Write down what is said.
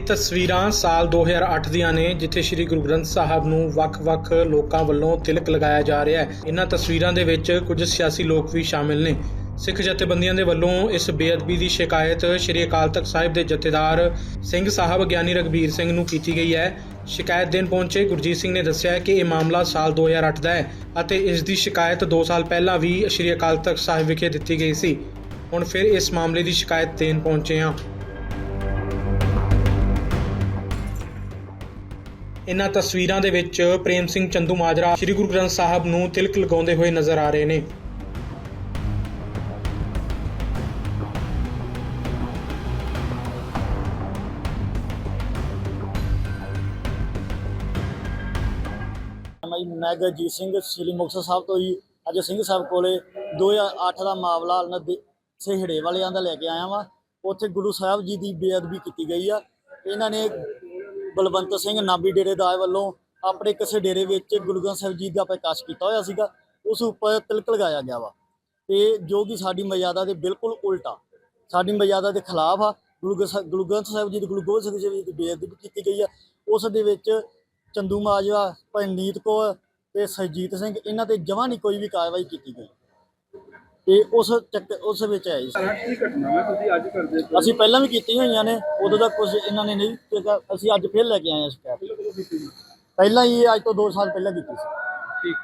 ਇਹ ਤਸਵੀਰਾਂ ਸਾਲ 2008 ਦੀਆਂ ਨੇ, ਜਿੱਥੇ ਸ੍ਰੀ ਗੁਰੂ ਗ੍ਰੰਥ ਸਾਹਿਬ ਨੂੰ ਵੱਖ-ਵੱਖ ਲੋਕਾਂ ਵੱਲੋਂ ਤਿਲਕ ਲਗਾਇਆ ਜਾ ਰਿਹਾ ਹੈ। ਇਹਨਾਂ ਤਸਵੀਰਾਂ ਦੇ ਵਿੱਚ ਕੁਝ ਸਿਆਸੀ ਲੋਕ ਵੀ ਸ਼ਾਮਿਲ ਨੇ। ਸਿੱਖ ਜਥੇਬੰਦੀਆਂ ਦੇ ਵੱਲੋਂ ਇਸ ਬੇਅਦਬੀ ਦੀ ਸ਼ਿਕਾਇਤ ਸ੍ਰੀ ਅਕਾਲ ਤਖਤ ਸਾਹਿਬ ਦੇ ਜਥੇਦਾਰ ਸਿੰਘ ਸਾਹਿਬ ਗਿਆਨੀ ਰਗਬੀਰ ਸਿੰਘ ਨੂੰ ਕੀਤੀ ਗਈ ਹੈ। ਸ਼ਿਕਾਇਤ ਦੇਣ ਪਹੁੰਚੇ ਗੁਰਜੀਤ ਸਿੰਘ ਨੇ ਦੱਸਿਆ ਕਿ ਇਹ ਮਾਮਲਾ ਸਾਲ 2008 ਦਾ ਹੈ ਅਤੇ ਇਸ ਦੀ ਸ਼ਿਕਾਇਤ 2 ਸਾਲ ਪਹਿਲਾਂ ਵੀ ਸ੍ਰੀ ਅਕਾਲ ਤਖਤ ਸਾਹਿਬ ਵਿਖੇ ਦਿੱਤੀ ਗਈ ਸੀ। ਹੁਣ ਫਿਰ ਇਸ ਮਾਮਲੇ ਦੀ ਸ਼ਿਕਾਇਤ ਦੇਣ ਪਹੁੰਚੇ ਹਾਂ। ਇਹਨਾਂ ਤਸਵੀਰਾਂ ਦੇ ਵਿੱਚ ਪ੍ਰੇਮ ਸਿੰਘ ਚੰਦੂ ਮਾਜਰਾ ਸ੍ਰੀ ਗੁਰੂ ਗ੍ਰੰਥ ਸਾਹਿਬ ਨੂੰ ਤਿਲਕ ਲਗਾਉਂਦੇ ਹੋਏ ਨਜ਼ਰ ਆ ਰਹੇ ਨੇ। ਮੈਂ ਜੀ ਸਿੰਘ, ਸ੍ਰੀ ਮੁਕਤਸਰ ਸਾਹਿਬ ਤੋਂ ਜੀ। ਅੱਜ ਸਿੰਘ ਸਾਹਿਬ ਕੋਲੇ 2008 ਦਾ ਮਾਮਲਾ ਸਿਹੜੇ ਵਾਲਿਆਂ ਦਾ ਲੈ ਕੇ ਆਇਆ ਵਾਂ। ਉੱਥੇ ਗੁਰੂ ਸਾਹਿਬ ਜੀ ਦੀ ਬੇਅਦਬੀ ਕੀਤੀ ਗਈ ਆ। ਇਹਨਾਂ ਨੇ ਬਲਵੰਤ ਸਿੰਘ ਨਾਬੀ ਡੇਰੇਦਾਰ ਵੱਲੋਂ ਆਪਣੇ ਕਿਸੇ ਡੇਰੇ ਵਿੱਚ ਗੁਰੂ ਗ੍ਰੰਥ ਸਾਹਿਬ ਜੀ ਦਾ ਪ੍ਰਕਾਸ਼ ਕੀਤਾ ਹੋਇਆ ਸੀਗਾ, ਉਸ ਉੱਪਰ ਤਿਲਕ ਲਗਾਇਆ ਗਿਆ ਵਾ। ਤੇ ਜੋ ਕਿ ਸਾਡੀ ਮਰਿਆਦਾ ਦੇ ਬਿਲਕੁਲ ਉਲਟਾ, ਸਾਡੀ ਮਰਿਆਦਾ ਦੇ ਖਿਲਾਫ ਆ, ਗੁਰੂ ਗ੍ਰੰਥ ਸਾਹਿਬ- ਗੁਰੂ ਗ੍ਰੰਥ ਸਾਹਿਬ ਜੀ ਦੇ ਗੁਰੂ ਗੋਬਿੰਦ ਸਿੰਘ ਜੀ ਦੀ ਬੇਅਦਬੀ ਕੀਤੀ ਗਈ ਆ। ਉਸ ਦੇ ਵਿੱਚ ਚੰਦੂ ਮਾਜਵਾ ਪਰਨੀਤ ਕੌਰ ਤੇ ਸਰਜੀਤ ਸਿੰਘ, ਇਹਨਾਂ ਤੇ ਜਮਾਂ ਨਹੀਂ ਕੋਈ ਵੀ ਕਾਰਵਾਈ ਕੀਤੀ ਗਈ। ਤੇ ਉਸ ਚੱਕ ਉਸ ਵਿੱਚ ਆਈ ਸੀ। ਕੀ ਘਟਨਾ ਹੈ? ਤੁਸੀਂ ਅੱਜ ਕਰਦੇ ਹੋ। ਅਸੀਂ ਪਹਿਲਾਂ ਵੀ ਕੀਤੀਆਂ ਹੋਈਆਂ ਨੇ ਉਦੋਂ ਦਾ ਕੁਝ ਇਹਨਾਂ ਨੇ ਨਹੀਂ ਕੀਤਾ। ਅਸੀਂ ਅੱਜ ਫਿਰ ਲੈ ਕੇ ਆਏ ਹਾਂ ਸ਼ਿਕਾਇਤ? ਪਹਿਲਾਂ ਹੀ ਅੱਜ ਤੋਂ 2 ਸਾਲ ਪਹਿਲਾਂ ਕੀਤੀ ਸੀ। ਠੀਕ।